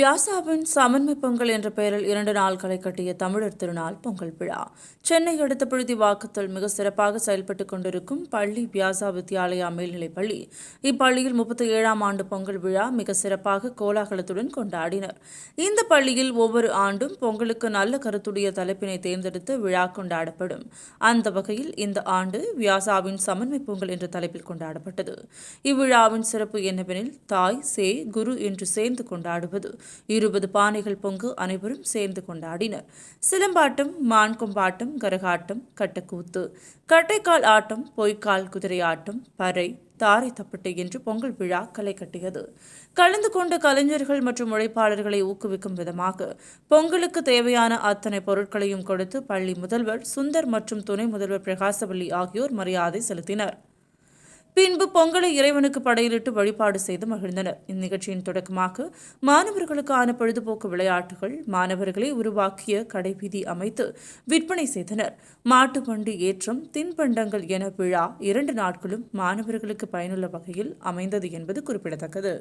வியாசாவின் சமன்மை பொங்கல் என்ற பெயரில் இரண்டு நாள்களை கட்டிய தமிழர் திருநாள் பொங்கல் விழா. சென்னை அடுத்த புழுதி வாக்கத்தில் மிக சிறப்பாக செயல்பட்டுக் கொண்டிருக்கும் பள்ளி வியாசா வித்யாலயா மேல்நிலைப் பள்ளி. இப்பள்ளியில் முப்பத்தி ஏழாம் ஆண்டு பொங்கல் விழா மிக சிறப்பாக கோலாகலத்துடன் கொண்டாடினர். இந்த பள்ளியில் ஒவ்வொரு ஆண்டும் பொங்கலுக்கு நல்ல கருத்துடைய தலைப்பினை தேர்ந்தெடுத்து விழா கொண்டாடப்படும். அந்த வகையில் இந்த ஆண்டு வியாசாவின் சமன்மை பொங்கல் என்ற தலைப்பில் கொண்டாடப்பட்டது. இவ்விழாவின் சிறப்பு என்னவெனில் தாய் சே குரு என்று சேர்ந்து கொண்டாடுவது. இருபது பானைகள் பொங்கு அனைவரும் சேர்ந்து கொண்டாடினர். சிலம்பாட்டம் மான் கொம்பாட்டம் கரகாட்டம் கட்டக்கூத்து கட்டைக்கால் ஆட்டம் பொய்க்கால் குதிரை ஆட்டம் பறை தாரை தப்பட்டை என்று பொங்கல் விழா களை கட்டியது. கலந்து கொண்ட கலைஞர்கள் மற்றும் உழைப்பாளர்களை ஊக்குவிக்கும் விதமாக பொங்கலுக்கு தேவையான அத்தனை பொருட்களையும் கொடுத்து பள்ளி முதல்வர் சுந்தர் மற்றும் துணை முதல்வர் பிரகாசவல்லி ஆகியோர் மரியாதை செலுத்தினர். பின்பு பொங்கலை இறைவனுக்கு படையிலிட்டு வழிபாடு செய்து மகிழ்ந்தனர். இந்நிகழ்ச்சியின் தொடக்கமாக மாணவர்களுக்கான பொழுதுபோக்கு விளையாட்டுகள் மாணவர்களை உருவாக்கிய கடைவீதி அமைத்து விற்பனை செய்தனர். மாட்டு வண்டி ஏற்றம் தின்பண்டங்கள் என விழா இரண்டு நாட்களும் மாணவர்களுக்கு பயனுள்ள வகையில் அமைந்தது என்பது குறிப்பிடத்தக்கது.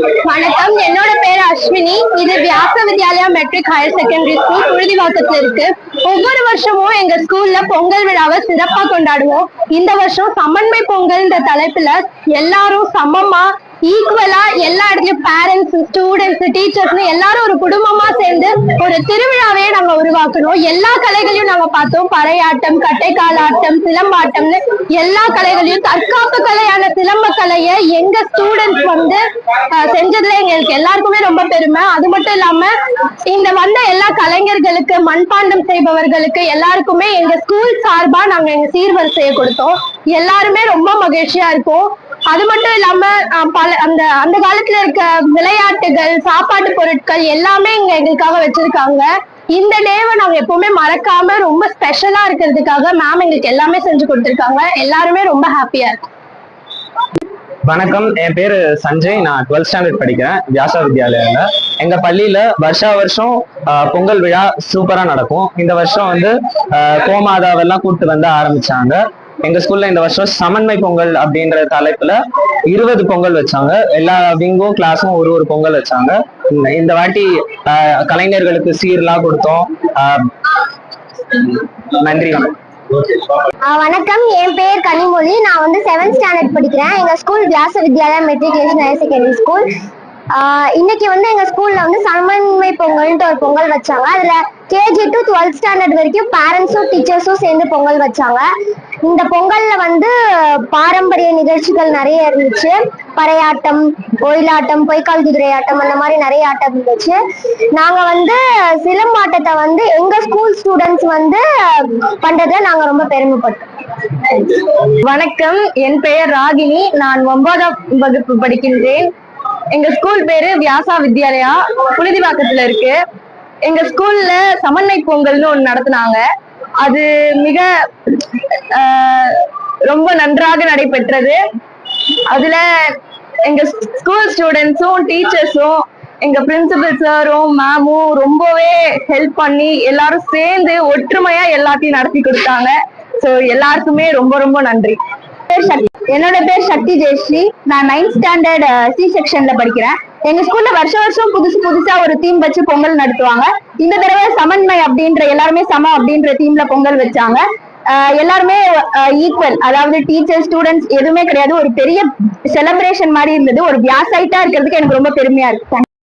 வணக்கம். என்னோட பேர் அஸ்வினி. இது Vyasa Vidyalaya matric higher secondary school புழுதிவாக்கத்துல இருக்கு. ஒவ்வொரு வருஷமும் எங்க ஸ்கூல்ல பொங்கல் விழாவை சிறப்பா கொண்டாடுவோம். இந்த வருஷம் சமன்மை பொங்கல்ன்ற தலைப்புல எல்லாரும் சமமா ஈக்குவலா எல்லா இடத்துலயும் பேரண்ட்ஸ் ஸ்டூடெண்ட்ஸ் டீச்சர்ஸ்னு எல்லாரும் ஒரு குடும்பமா சேர்ந்து ஒரு திருவிழாவே நாங்க உருவாக்கணும். எல்லா கலைகளையும் நாங்க பார்த்தோம். பறையாட்டம் கட்டைக்கால் ஆட்டம் சிலம்பாட்டம்னு எல்லா கலைகளையும் தற்காப்பு கலையான சிலம்ப கலையை எங்க ஸ்டூடெண்ட்ஸ் வந்து செஞ்சதுல எங்களுக்கு எல்லாருக்குமே ரொம்ப பெருமை. அது மட்டும் இல்லாம இந்த வந்த எல்லா கலைஞர்களுக்கு மண்பாண்டம் செய்பவர்களுக்கு எல்லாருக்குமே எங்க ஸ்கூல் சார்பா நாங்க எங்க சீர்வரிசையை கொடுத்தோம். எல்லாருமே ரொம்ப மகிழ்ச்சியா இருக்கும் அது மட்டும் இல்லாம பல அந்த அந்த காலத்துல இருக்க விளையாட்டுகள் சாப்பாட்டு பொருட்கள் எல்லாமே இங்க எங்களுக்காக வச்சிருக்காங்க. இந்த டேவை நாங்க எப்பவுமே மறக்காம ரொம்ப ஸ்பெஷலா இருக்கிறதுக்காக மேம் எங்களுக்கு எல்லாமே செஞ்சு கொடுத்துருக்காங்க. எல்லாருமே ரொம்ப ஹாப்பியா இருக்கும். வணக்கம். என் பேரு சஞ்சய். நான் டுவெல்த் ஸ்டாண்டர்ட் படிக்கிறேன். வியாசா வித்யாலயால எங்க பள்ளியில வருஷா வருஷம் ஆஹ், பொங்கல் விழா சூப்பரா நடக்கும். இந்த வருஷம் வந்து ஆஹ், கோமாதாவெல்லாம் கூப்பிட்டு வந்து ஆரம்பிச்சாங்க. எங்க ஸ்கூல்ல இந்த வருஷம் சமன்மை பொங்கல் அப்படின்ற தலைப்புல இருபது பொங்கல் வச்சாங்க. எல்லா விங்கும் கிளாஸும் ஒரு ஒரு பொங்கல் வச்சாங்க. இந்த- வாட்டி கலைஞர்களுக்கு சீர்லாம் கொடுத்தோம். நன்றி. வணக்கம் ஆஹ் வணக்கம். என் பேர் கனிமொழி. நான் வந்து செவன்த் ஸ்டாண்டர்ட் படிக்கிறேன். எங்க school Vyasa Vidyalaya matriculation higher secondary school இன்னைக்கு வந்து எங்க ஸ்கூல்ல வந்து சமன்மை பொங்கல்ன்ட்டு ஒரு பொங்கல் வச்சாங்க. அதுல கேஜி டு டுவெல்த் ஸ்டாண்டர்ட் வரைக்கும் பேரண்ட்ஸும் டீச்சர்ஸும் சேர்ந்து பொங்கல் வச்சாங்க. இந்த பொங்கல்ல வந்து பாரம்பரிய நிகழ்ச்சிகள் நிறைய இருந்துச்சு. பறையாட்டம் ஒயிலாட்டம் பொய்க்கால் குதிரை ஆட்டம் அந்த மாதிரி நிறைய ஆட்டம் இருந்துச்சு. நாங்க வந்து சிலம்பாட்டத்தை வந்து எங்க ஸ்கூல் ஸ்டூடெண்ட்ஸ் வந்து பண்றதுல நாங்க ரொம்ப பெருமைப்பட்டோம். வணக்கம். என் பெயர் ராகினி. நான் ஒன்பதாம் வகுப்பு படிக்கின்றேன். எங்க ஸ்கூல் பேரு வியாசா வித்யாலயா. புழுதிவாக்கத்துல இருக்கு. எங்க ஸ்கூல்ல சமன்மை பொங்கல்னு ஒண்ணு நடத்தினாங்க. அது மிக ரொம்ப நன்றாக நடைபெற்றது. அதுல எங்க ஸ்கூல் ஸ்டூடெண்ட்ஸும் டீச்சர்ஸும் எங்க பிரின்சிபல் சாரும் மேமும் ரொம்பவே ஹெல்ப் பண்ணி எல்லாரும் சேர்ந்து ஒற்றுமையா எல்லாத்தையும் நடத்தி கொடுத்தாங்க. சோ எல்லாருக்குமே ரொம்ப ரொம்ப நன்றி. சக்தி என்னோட பேர் சக்தி ஜெயஸ்ரீ. நான் நைன்த் ஸ்டாண்டர்ட் சி செக்ஷன்ல படிக்கிறேன். எங்க ஸ்கூல்ல வருஷ வருஷம் புதுசு புதுசா ஒரு தீம் வச்சு பொங்கல் நடத்துவாங்க. இந்த தடவை சமன்மை அப்படின்ற எல்லாருமே சமம் அப்படின்ற தீம்ல பொங்கல் வச்சாங்க. ஆஹ் எல்லாருமே ஈக்குவல் அதாவது டீச்சர் ஸ்டூடெண்ட்ஸ் எதுவுமே கிடையாது. ஒரு பெரிய செலிப்ரேஷன் மாதிரி இருந்தது. ஒரு வியாசைட்டா இருக்கிறதுக்கு எனக்கு ரொம்ப பெருமையா இருக்கு.